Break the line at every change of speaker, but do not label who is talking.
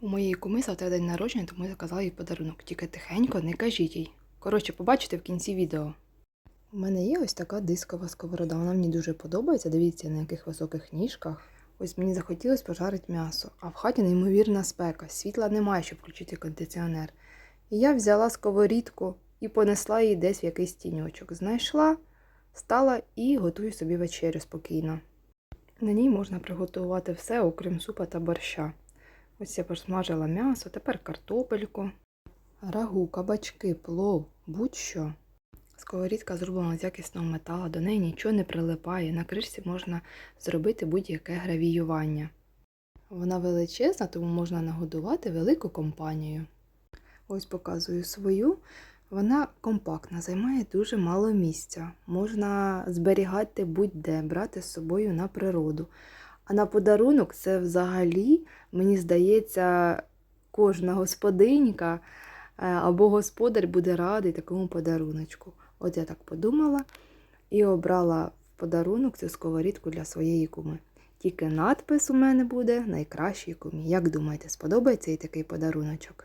У моєї куми завтра день народження, тому я заказала їй подарунок. Тільки тихенько, не кажіть їй. Коротше, побачите в кінці відео. У мене є ось така дискова сковорода. Вона мені дуже подобається. Дивіться, на яких високих ніжках. Ось мені захотілося пожарити м'ясо, а в хаті неймовірна спека. Світла немає, щоб включити кондиціонер. І я взяла сковорідку і понесла її десь в якийсь тіньочок. Знайшла, стала і готую собі вечерю спокійно. На ній можна приготувати все, окрім супа та борща. Ось я посмажила м'ясо, тепер картопельку, рагу, кабачки, плов, будь-що. Сковорідка зроблена з якісного металу, до неї нічого не прилипає. На кришці можна зробити будь-яке гравіювання. Вона величезна, тому можна нагодувати велику компанію. Ось показую свою. Вона компактна, займає дуже мало місця. Можна зберігати будь-де, брати з собою на природу. А на подарунок це взагалі, мені здається, кожна господинька е, або господар буде радий такому подаруночку. От я так подумала і обрала в подарунок цю сковорідку для своєї куми. Тільки надпис у мене буде найкращій кумі. Як думаєте, сподобається і такий подаруночок?